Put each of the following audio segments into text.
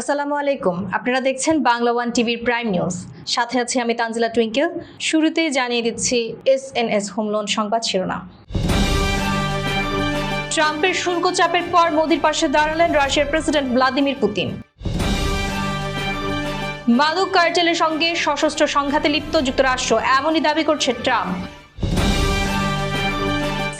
আসসালামু আলাইকুম। আপনারা দেখছেন বাংলা ওয়ান টিভির প্রাইম নিউজ। সাথে আছি আমি তানজিলা টুইঙ্কেল। শুরুতেই জানিয়ে দিচ্ছি S N S home loan সংবাদ শিরোনাম। ট্রাম্পের শুল্ক চাপের পর মোদির পাশে দাঁড়ালেন রাশিয়ার প্রেসিডেন্ট ভ্লাদিমির পুতিন। মাদক কার্টেলের সঙ্গে সশস্ত্র সংঘাতে লিপ্ত যুক্তরাষ্ট্র, এমনই দাবি করছে ট্রাম্প।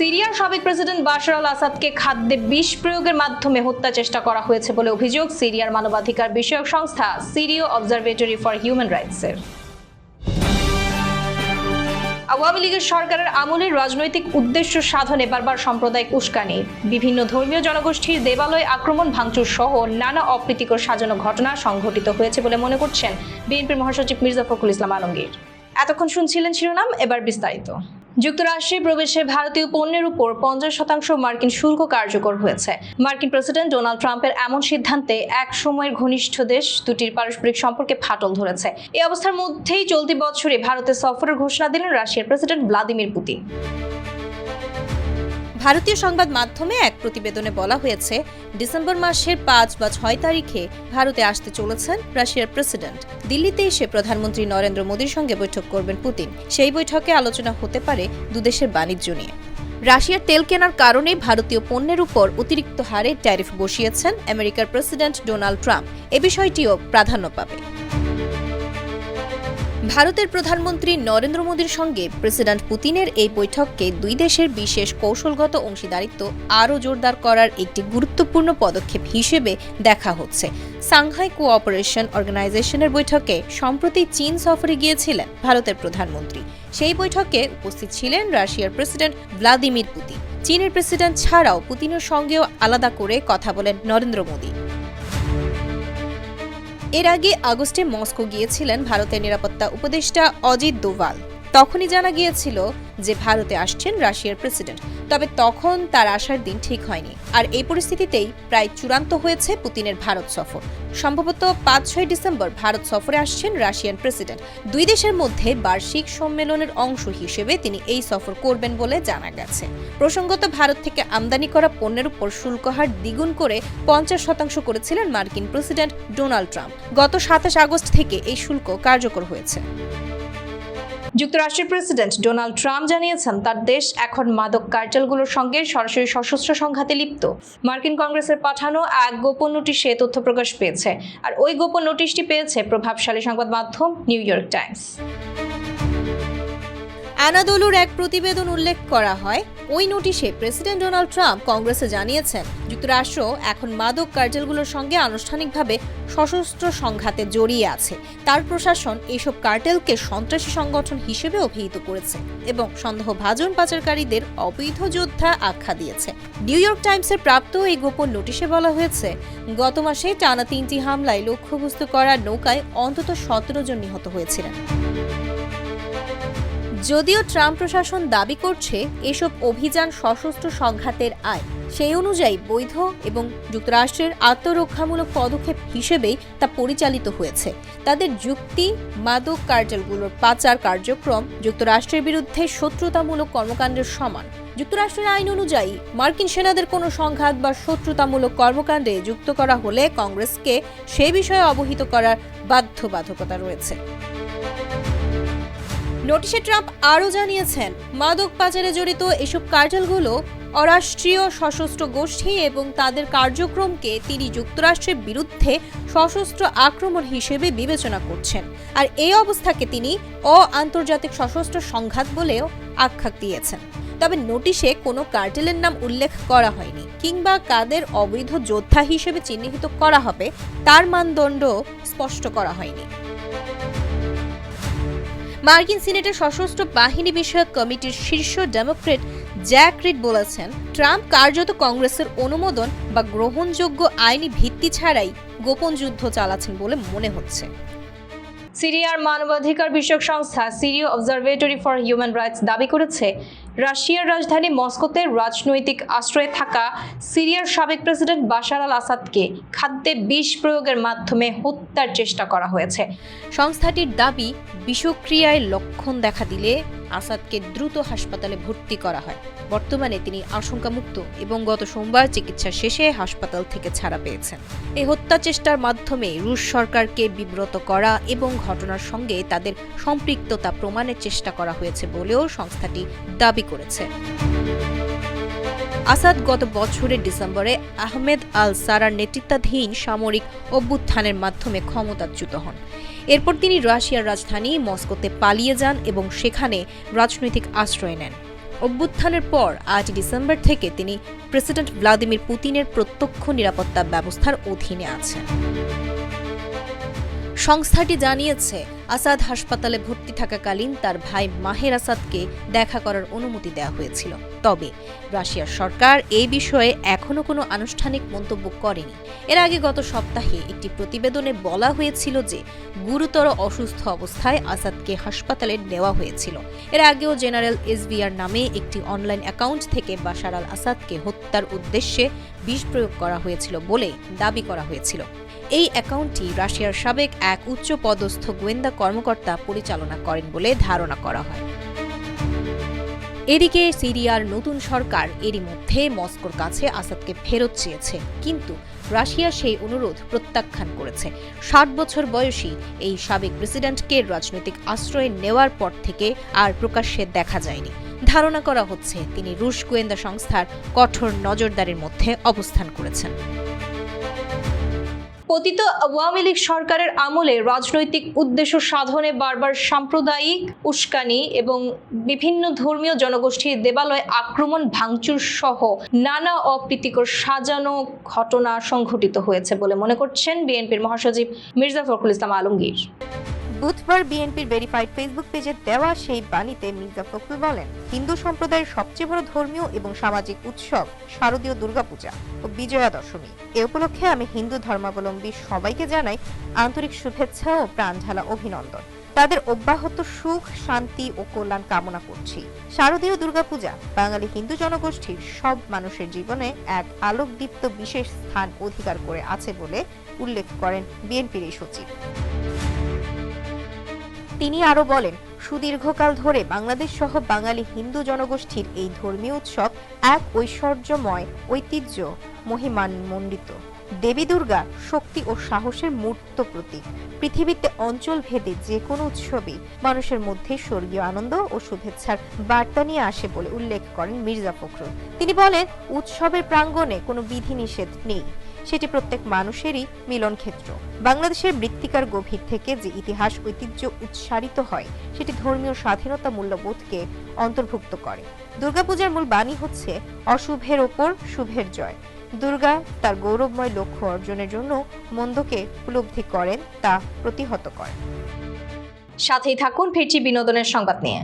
সিরিয়ার সাবেক প্রেসিডেন্ট বাশার আল আসাদকে খাদ্যে বিষ প্রয়োগের মাধ্যমে হত্যা চেষ্টা করা হয়েছে বলে অভিযোগ সিরিয়ার মানবাধিকার বিষয়ক সংস্থা সিরিয় অবজারভেটরি ফর হিউম্যান রাইটসের আওয়ামী লীগের সরকারের আমলে রাজনৈতিক উদ্দেশ্য সাধনে বারবার সাম্প্রদায়িক উস্কানি। বিভিন্ন ধর্মীয় জনগোষ্ঠীর দেবালয় আক্রমণ, ভাঙচুর সহ নানা অপ্রীতিকর সাজানো ঘটনা সংঘটিত হয়েছে বলে মনে করছেন বিএনপির মহাসচিব মির্জা ফখরুল ইসলাম আলমগীর। এতক্ষণ শুনছিলেন শিরোনাম, এবার বিস্তারিত। যুক্তরাষ্ট্রে প্রবেশে ভারতীয় পণ্যের উপর পঞ্চাশ শতাংশ মার্কিন শুল্ক কার্যকর হয়েছে। মার্কিন প্রেসিডেন্ট ডোনাল্ড ট্রাম্পের এমন সিদ্ধান্তে এক সময়ের ঘনিষ্ঠ দেশ দুটির পারস্পরিক সম্পর্কে ফাটল ধরেছে। এই অবস্থার মধ্যেই চলতি বছরে ভারতে সফরের ঘোষণা দিলেন রাশিয়ার প্রেসিডেন্ট ভ্লাদিমির পুতিন। ভারতীয় সংবাদ মাধ্যমে এক প্রতিবেদনে বলা হয়েছে, ডিসেম্বর মাসের পাঁচ বা ছয় তারিখে ভারতে আসতে চলেছেন রাশিয়ার প্রেসিডেন্ট। দিল্লিতে এসে প্রধানমন্ত্রী নরেন্দ্র মোদীর সঙ্গে বৈঠক করবেন পুতিন। সেই বৈঠকে আলোচনা হতে পারে দুদেশের বাণিজ্য নিয়ে। রাশিয়ার তেল কেনার কারণে ভারতীয় পণ্যের উপর অতিরিক্ত হারে ট্যারিফ বসিয়েছেন আমেরিকার প্রেসিডেন্ট ডোনাল্ড ট্রাম্প। এ বিষয়টিও প্রাধান্য পাবে। ভারতের প্রধানমন্ত্রী নরেন্দ্র মোদীর সঙ্গে প্রেসিডেন্ট পুতিনের এই বৈঠককে দুই দেশের বিশেষ কৌশলগত অংশীদারিত্ব আরও জোরদার করার একটি গুরুত্বপূর্ণ পদক্ষেপ হিসেবে দেখা হচ্ছে। সাংহাই কোঅপারেশন অর্গানাইজেশনের বৈঠকে সম্প্রতি চীন সফরে গিয়েছিলেন ভারতের প্রধানমন্ত্রী। সেই বৈঠকে উপস্থিত ছিলেন রাশিয়ার প্রেসিডেন্ট ভ্লাদিমির পুতিন। চীনের প্রেসিডেন্ট ছাড়াও পুতিনের সঙ্গেও আলাদা করে কথা বলেন নরেন্দ্র মোদী। এর আগে আগস্টে মস্কো গিয়েছিলেন ভারতের নিরাপত্তা উপদেষ্টা অজিত দোভাল। তখনই জানা গিয়েছিল যে ভারতে আসছেন রাশিয়ার প্রেসিডেন্ট। তবে তখন তার আসার দিন ঠিক হয়নি। আর এই পরিস্থিতিতেই প্রায় চূড়ান্ত হয়েছে পুতিনের ভারত সফর। সম্ভবত পাঁচ ছয় ডিসেম্বর ভারত সফরে আসছেন রাশিয়ান প্রেসিডেন্ট। দুই দেশের মধ্যে বার্ষিক সম্মেলনের অংশ হিসেবে তিনি এই সফর করবেন বলে জানা গেছে। প্রসঙ্গত, ভারত থেকে আমদানি করা পণ্যের উপর শুল্ক হার দ্বিগুণ করে পঞ্চাশ শতাংশ করেছিলেন মার্কিন প্রেসিডেন্ট ডোনাল্ড ট্রাম্প। গত সাতাশ আগস্ট থেকে এই শুল্ক কার্যকর হয়েছে। যুক্তরাষ্ট্রের প্রেসিডেন্ট ডোনাল্ড ট্রাম্প জানিয়েছেন, তার দেশ এখন মাদক কার্টেলগুলোর সঙ্গে সরাসরি সশস্ত্র সংঘাতে লিপ্ত। মার্কিন কংগ্রেসের পাঠানো এক গোপন নোটিশে তথ্য প্রকাশ পেয়েছে। আর ওই গোপন নোটিশটি পেয়েছে প্রভাবশালী সংবাদ মাধ্যম নিউ ইয়র্ক টাইমস। অ্যানাদোলুর এক প্রতিবেদন উল্লেখ করা হয়। ওই নোটিশে প্রেসিডেন্ট ডোনাল্ড ট্রাম্প কংগ্রেসে জানিয়েছেন, যুক্তরাষ্ট্র এখন মাদক কার্টেলগুলোর সঙ্গে আনুষ্ঠানিকভাবে সশস্ত্র সংঘাতে জড়িয়ে আছে। তার প্রশাসন এইসব কার্টেলকে সন্ত্রাসী সংগঠন হিসেবে অভিহিত করেছে এবং সন্দেহভাজন পাচারকারীদের অবৈধ যোদ্ধা আখ্যা দিয়েছে। নিউ ইয়র্ক টাইমসের প্রাপ্ত এই গোপন নোটিশে বলা হয়েছে, গত মাসে টানা তিনটি হামলায় লক্ষ্যবস্তু করা নৌকায় অন্তত সতেরো জন নিহত হয়েছিলেন। যদিও ট্রাম্প প্রশাসন দাবি করছে, এসব অভিযান সশস্ত্র সংঘাতের আয়। সেই অনুযায়ী বৈধ এবং যুক্তরাষ্ট্রের আত্মরক্ষামূলক পদক্ষেপ হিসেবেই তা পরিচালিত হয়েছে। তাদের যুক্তি, মাদক কার্টেলগুলোর পাচার কার্যক্রম যুক্তরাষ্ট্রের বিরুদ্ধে শত্রুতামূলক কর্মকাণ্ডের সমান। যুক্তরাষ্ট্রের আইন অনুযায়ী, মার্কিন সেনাদের কোনো সংঘাত বা শত্রুতামূলক কর্মকাণ্ডে যুক্ত করা হলে কংগ্রেসকে সে বিষয়ে অবহিত করার বাধ্যবাধকতা রয়েছে। নোটিশে ট্রাম্প আরও জানিয়েছেন, মাদক পাচারে জড়িত এসব কার্টেলগুলো অরাষ্ট্রীয় সশস্ত্র গোষ্ঠী এবং তাদের কার্যক্রমকে তিনি যুক্তরাষ্ট্রের বিরুদ্ধে সশস্ত্র আক্রমণ হিসেবে বিবেচনা করছেন। আর এই অবস্থাকে তিনি অ আন্তর্জাতিক সশস্ত্র সংঘাত বলেও আখ্যা দিয়েছেন। তবে নোটিশে কোনো কার্টেলের নাম উল্লেখ করা হয়নি, কিংবা কাদের অবৈধ যোদ্ধা হিসেবে চিহ্নিত করা হবে তার মানদণ্ড স্পষ্ট করা হয়নি। মার্কিন সিনেটের সশস্ত্র বাহিনী বিষয়ক কমিটির শীর্ষ ডেমোক্রেট জ্যাক রিড বলেছেন, ট্রাম্প কার্যত কংগ্রেসের অনুমোদন বা গ্রহণযোগ্য আইনি ভিত্তি ছাড়াই গোপন যুদ্ধ চালাচ্ছেন বলে মনে হচ্ছে। সিরিয়ার মানবাধিকার বিষয়ক সংস্থা সিরিয় অবজারভেটরি ফর হিউম্যান রাইটস দাবি করেছে রাশিয়ার রাজধানী মস্কোতে রাজনৈতিক আশ্রয়ে থাকা সিরিয়ার সাবেক প্রেসিডেন্ট বাশার আল আসাদকে খাদ্যে বিষ প্রয়োগের মাধ্যমে হত্যার চেষ্টা করা হয়েছে। সংস্থাটির দাবি, বিষক্রিয়ায় লক্ষণ দেখা দিলে আসাদকে দ্রুত হাসপাতালে ভর্তি করা হয়। বর্তমানে তিনি আশঙ্কামুক্ত এবং গত সোমবার চিকিৎসা শেষে হাসপাতাল থেকে ছাড়া পেয়েছেন। এই হত্যা চেষ্টার মাধ্যমে রুশ সরকারকে বিব্রত করা এবং ঘটনার সঙ্গে তাদের সম্পৃক্ততা প্রমাণের চেষ্টা করা হয়েছে বলেও সংস্থাটি দাবি করেছে। আসাদ গত বছরের ডিসেম্বরে আহমেদ আল সারার নেতৃত্বাধীন সামরিক অভ্যুত্থানের মাধ্যমে ক্ষমতাচ্যুত হন। এরপর তিনি রাশিয়ার রাজধানী মস্কোতে পালিয়ে যান এবং সেখানে রাজনৈতিক আশ্রয় নেন। অভ্যুত্থানের পর আট ডিসেম্বর থেকে তিনি প্রেসিডেন্ট ভ্লাদিমির পুতিনের প্রত্যক্ষ নিরাপত্তা ব্যবস্থার অধীনে আছেন। সংস্থাটি জানিয়েছে, আসাদ হাসপাতালে ভর্তি থাকাকালীন তার ভাই মাহের আসাদকে দেখা করার অনুমতি দেওয়া হয়েছিল। তবে রাশিয়ার সরকার এই বিষয়ে এখনও কোনো আনুষ্ঠানিক মন্তব্য করেনি। এর আগে গত সপ্তাহে একটি প্রতিবেদনে বলা হয়েছিল যে, গুরুতর অসুস্থ অবস্থায় আসাদকে হাসপাতালে নেওয়া হয়েছিল। এর আগেও জেনারেল এসবিআর নামে একটি অনলাইন অ্যাকাউন্ট থেকে বাশার আল আসাদকে হত্যার উদ্দেশ্যে বিষ প্রয়োগ করা হয়েছিল বলে দাবি করা হয়েছিল। এই অ্যাকাউন্টটি রাশিয়ার সাবেক এক উচ্চ পদস্থ গোয়েন্দা কর্মকর্তা পরিচালনা করেন বলে ধারণা করা হয়। এদিকে সিরিয়ার নতুন সরকার এরই মধ্যে মস্কোর কাছে আসাদকে ফেরত চেয়েছে, কিন্তু রাশিয়া সেই অনুরোধ প্রত্যাখ্যান করেছে। ষাট বছর বয়সী এই সাবেক প্রেসিডেন্টকে রাজনৈতিক আশ্রয় নেওয়ার পর থেকে আর প্রকাশ্যে দেখা যায়নি। ধারণা করা হচ্ছে, তিনি রুশ গোয়েন্দা সংস্থার কঠোর নজরদারির মধ্যে অবস্থান করেছেন। পতিত আওয়ামী লীগ সরকারের আমলে রাজনৈতিক উদ্দেশ্য সাধনে বারবার সাম্প্রদায়িক উস্কানি এবং বিভিন্ন ধর্মীয় জনগোষ্ঠীর দেবালয় আক্রমণ, ভাঙচুর সহ নানা অপ্রীতিকর সাজানো ঘটনা সংঘটিত হয়েছে বলে মনে করছেন বিএনপির মহাসচিব মির্জা ফখরুল ইসলাম আলমগীর। বুধবার বিএনপির ভেরিফাইড ফেসবুক পেজে দেওয়া সেই বাণীতে মির্জা ফখরুল বলেন, হিন্দু সম্প্রদায়ের সবচেয়ে বড় ধর্মীয় এবং সামাজিক উৎসব শারদীয় দুর্গাপূজা ও বিজয়া দশমী। এ উপলক্ষে আমি হিন্দু ধর্মাবলম্বী সবাইকে জানাই আন্তরিক শুভেচ্ছা ও প্রাণঢালা অভিনন্দন। তাদের অব্যাহত সুখ, শান্তি ও কল্যাণ কামনা করছি। শারদীয় দুর্গাপূজা, বাঙালি হিন্দু জনগোষ্ঠীর সব মানুষের জীবনে এক আলোকদীপ্ত বিশেষ স্থান অধিকার করে আছে বলে উল্লেখ করেন বিএনপির এই সচিব। তিনি আরও বলেন, সুদীর্ঘকাল ধরে বাংলাদেশ সহ বাঙালি হিন্দু জনগোষ্ঠীর এই ধর্মীয় উৎসব এক ঐশ্বর্যময়, ঐতিহ্য মহিমান্বিত। দেবী দুর্গা শক্তি ও সাহসের মূর্ত প্রতীক। পৃথিবীতে অঞ্চল ভেদে যে কোনো উৎসবই মানুষের মধ্যে স্বর্গীয় আনন্দ ও শুভেচ্ছার বার্তা নিয়ে আসে বলে উল্লেখ করেন মির্জা ফখরুল। তিনি বলেন, উৎসবের প্রাঙ্গণে কোনো বিধিনিষেধ নেই। সেটি প্রত্যেক মানুষেরই মিলন ক্ষেত্র বাংলাদেশের বৃত্তিকার গভীর থেকে যে ইতিহাস ঐতিহ্য উচ্চারিত হয়, সেটি ধর্মীয় স্বাধীনতা মূল্যবোধকে অন্তর্ভুক্ত করে। দুর্গাপূজার মূল বাণী হচ্ছে অশুভের ওপর শুভের জয়। দুর্গা তার গৌরবময় লক্ষ্য অর্জনের জন্য মন্দকে উপলব্ধি করেন, তা প্রতিহত করেন। সাথেই থাকুন ফিরছি বিনোদনের সংবাদ নিয়ে।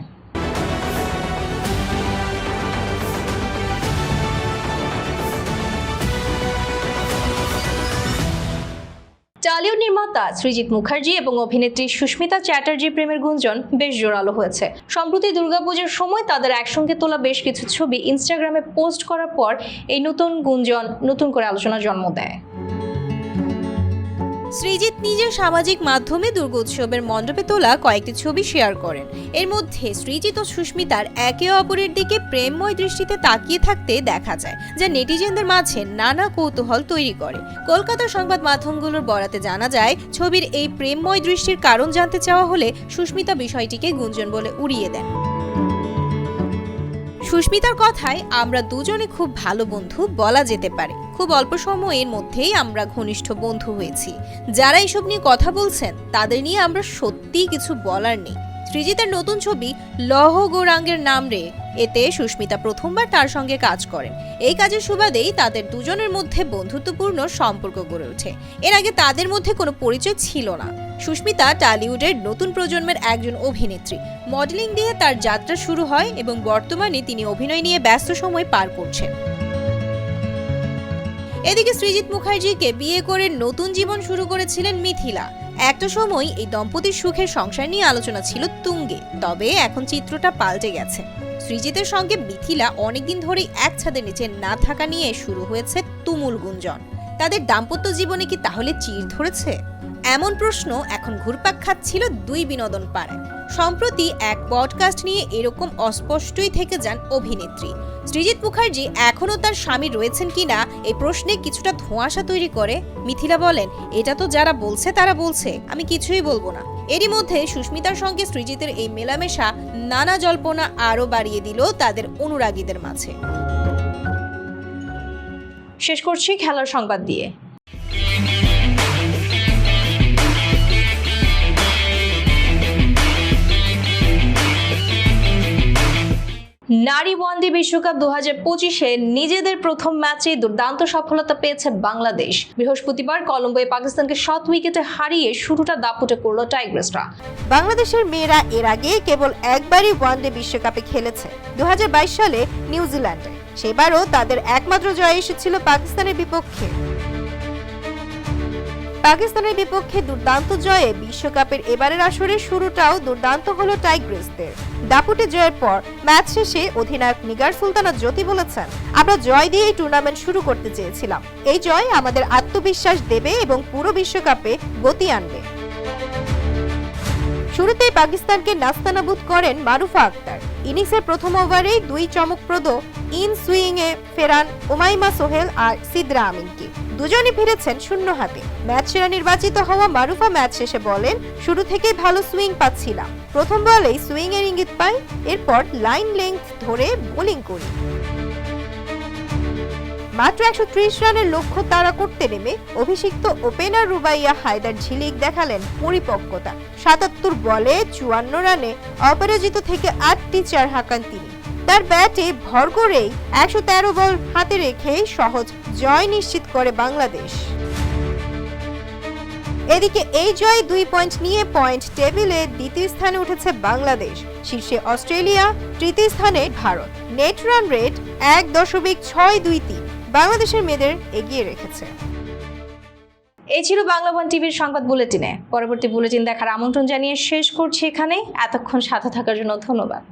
টালিউড নির্মাতা সৃজিৎ মুখার্জি এবং অভিনেত্রী সুস্মিতা চ্যাটার্জির প্রেমের গুঞ্জন বেশ জোরালো হয়েছে। সম্প্রতি দুর্গাপুজোর সময় তাদের একসঙ্গে তোলা বেশ কিছু ছবি ইনস্টাগ্রামে পোস্ট করার পর এই নতুন গুঞ্জন নতুন করে আলোচনা জন্ম দেয়। সৃজিত নিজের সামাজিক মাধ্যমে দুর্গোৎসবের মণ্ডপে তোলা কয়েকটি ছবি শেয়ার করেন। এর মধ্যে সৃজিত ও সুস্মিতার একে অপরের দিকে প্রেমময় দৃষ্টিতে তাকিয়ে থাকতে দেখা যায়, যা নেটিজেনদের মাঝে নানা কৌতূহল তৈরি করে। কলকাতার সংবাদ মাধ্যমগুলোর বরাতে জানা যায়, ছবির এই প্রেমময় দৃষ্টির কারণ জানতে চাওয়া হলে সুস্মিতা বিষয়টিকে গুঞ্জন বলে উড়িয়ে দেন। সুস্মিতার কথায় আমরা দুজনে খুব ভালো বন্ধু বলা যেতে পারে। খুব অল্প সময়ের মধ্যেই আমরা ঘনিষ্ঠ বন্ধু হয়েছি। যারা এসব নিয়ে কথা বলছেন, তাদের নিয়ে আমরা সত্যিই কিছু বলার নেই। সৃজিতার নতুন ছবি লহ গৌরাঙ্গের নাম রে। এতে সুস্মিতা প্রথমবার তার সঙ্গে কাজ করেন। এই কাজের সুবাদেই তাদের দুজনের মধ্যে বন্ধুত্বপূর্ণ সম্পর্ক গড়ে ওঠে। এর আগে তাদের মধ্যে কোনো পরিচয় ছিল না। সুস্মিতা টালিউডের নতুন প্রজন্মের একজন অভিনেত্রী। মডেলিং দিয়ে তার যাত্রা শুরু হয় এবং বর্তমানে তিনি অভিনয় নিয়ে ব্যস্ত সময় পার করছেন। এদিকে সৃজিত মুখার্জিকে বিয়ে করে নতুন জীবন শুরু করেছিলেন মিথিলা। একটা সময় এই দম্পতির সুখের সংসার নিয়ে আলোচনা ছিল তুঙ্গে। তবে এখন চিত্রটা পাল্টে গেছে। সৃজিতের সঙ্গে মিথিলা অনেকদিন ধরেই এক ছাদের নিচে না থাকা নিয়ে শুরু হয়েছে তুমুল গুঞ্জন। তাদের দাম্পত্য জীবনে কি তাহলে চির ধরেছে? এমন প্রশ্ন এখন ঘুরপাক খাচ্ছিল দুই বিনোদন পাড়ায়। সম্প্রতি এক পডকাস্ট নিয়ে এরকম অস্পষ্টই থেকে যান অভিনেত্রী। সৃজিত মুখার্জি এখনও তার স্বামী রয়েছেন কিনা এই প্রশ্নে কিছুটা ধোঁয়াশা তৈরি করে মিথিলা বলেন, এটা তো যারা বলছে, তারা বলছে, আমি কিছুই বলব না। এরই মধ্যে সুস্মিতার সঙ্গে সৃজিতের এই মেলামেশা নানা জল্পনা আরও বাড়িয়ে দিল তাদের অনুরাগীদের মাঝে। শেষ করছি খেলার সংবাদ দিয়ে। নারী ওয়ানডে বিশ্বকাপ দু হাজার পঁচিশে নিজেদের প্রথম ম্যাচে দুর্দান্ত সফলতা পেয়েছে বাংলাদেশ। বৃহস্পতিবার কলম্বোয় পাকিস্তানকে সাত উইকেটে হারিয়ে শুরুটা দাপুটে করল টাইগ্রেসরা। বাংলাদেশের মেয়েরা এর আগে কেবল একবারই ওয়ানডে বিশ্বকাপে খেলেছে। দু হাজার বাইশ সালে নিউজিল্যান্ডে। সেবারও তাদের একমাত্র জয় এসেছিল পাকিস্তানের বিপক্ষে। পাকিস্তানের বিপক্ষে দুর্দান্ত জয়ে বিশ্বকাপের এবারের আসরের শুরুটাও দুর্দান্ত হলো টাইগ্রেসদের। দাপুটে জয়ের পর ম্যাচ শেষে অধিনায়ক নিগার সুলতানা জ্যোতি বলেছেন, আমরা জয় দিয়ে এই টুর্নামেন্ট শুরু করতে চেয়েছিলাম। এই জয় আমাদের আত্মবিশ্বাস দেবে এবং পুরো বিশ্বকাপে গতি আনবে। শুরুতেই পাকিস্তানকে নাস্তানাবুদ করেন মারুফা আক্তার। ইনিংসের প্রথম ওভারেই দুই চমকপ্রদ ইন সুইং এ ফেরান ওমাইমা সোহেল আর সিদ্রা আমিনকে। দুজনই ফিরেছেন শূন্য হাতে। ম্যাচ সেরা নির্বাচিত হওয়া মারুফা ম্যাচ শেষে বলেন, শুরু থেকেই ভালো সুইং পাচ্ছিলাম। প্রথম বলেই সুইং এর ইঙ্গিত পাই, এরপর লাইন লেংথ ধরে বোলিং করি। মাত্র একশো রানের লক্ষ্য তাড়া করতে নেমে অভিষিক্ত ওপেনার রুবাইয়া হায়দার ঝিলিক দেখালেন পরিপক্কতা। সাতাত্তর বলে চুয়ান্ন রানে অপরাজিত থেকে আটটি চার হাঁকান তিনি। তার ব্যাটে ভর করেই একশো তেরো বল হাতে রেখে সহজ জয় নিশ্চিত করে বাংলাদেশ। এদিকে এই জয় দুই পয়েন্ট নিয়ে পয়েন্ট টেবিলে দ্বিতীয় স্থানে উঠেছে বাংলাদেশ। শীর্ষে অস্ট্রেলিয়া, তৃতীয় স্থানে ভারত। নেট রান রেট এক দশমিক ছয় দুই তিন। বাংলাদেশের মেয়েদের এগিয়ে রেখেছে। এই ছিল বাংলা ওয়ান টিভির সংবাদ বুলেটিনে। পরবর্তী বুলেটিন দেখার আমন্ত্রণ জানিয়ে শেষ করছি এখানে এতক্ষণ সাথে থাকার জন্য ধন্যবাদ।